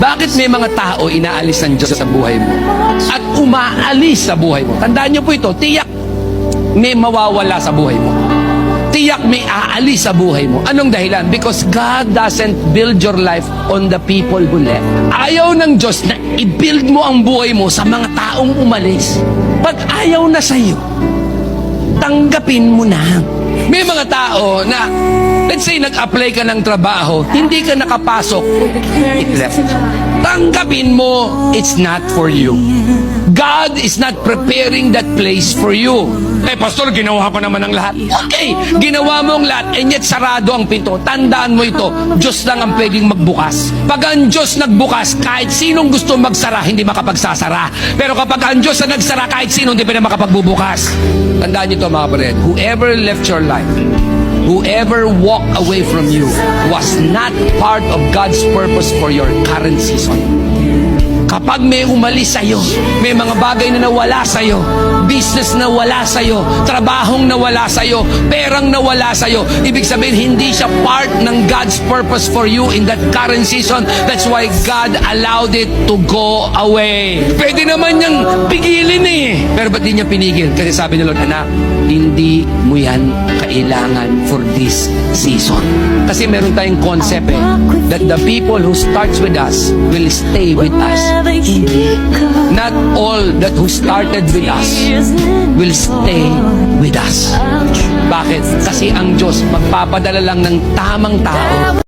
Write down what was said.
Bakit may mga tao inaalis ng Diyos sa buhay mo? At umaalis sa buhay mo. Tandaan niyo po ito, tiyak may mawawala sa buhay mo. Tiyak may aalis sa buhay mo. Anong dahilan? Because God doesn't build your life on the people who left. Ayaw ng Diyos na i-build mo ang buhay mo sa mga taong umalis. Pag ayaw na sa'yo, tanggapin mo na. May mga tao na, let's say nag-apply ka ng trabaho, hindi ka nakapasok, it left. Tanggapin mo, it's not for you. God is not preparing that place for you. Eh, pastor, ginawa ko naman ang lahat. Okay, ginawa mo ang lahat, and yet sarado ang pinto. Tandaan mo ito, Diyos lang ang pwedeng magbukas. Pag ang Diyos nagbukas, kahit sinong gusto magsara, hindi makapagsasara. Pero kapag ang Diyos na nagsara, kahit sino hindi pa na makapagbubukas. Tandaan niyo ito mga kapatid, whoever left your life, whoever walked away from you was not part of God's purpose for your current season. Kapag may umalis sa'yo, may mga bagay na nawala sa'yo, business na wala sa'yo, trabahong nawala sa'yo, perang nawala sa'yo, ibig sabihin hindi siya part ng God's purpose for you in that current season. That's why God allowed it to go away. Pwede naman niyang pigilin eh. Pero ba't di niya pinigil? Kasi sabi ni Lord, anak, hindi mo yan kailangan for this season. Kasi meron tayong concept eh, that the people who starts with us will stay with us. Not all that who started with us will stay with us. Bakit? Kasi ang Diyos magpapadala lang ng tamang tao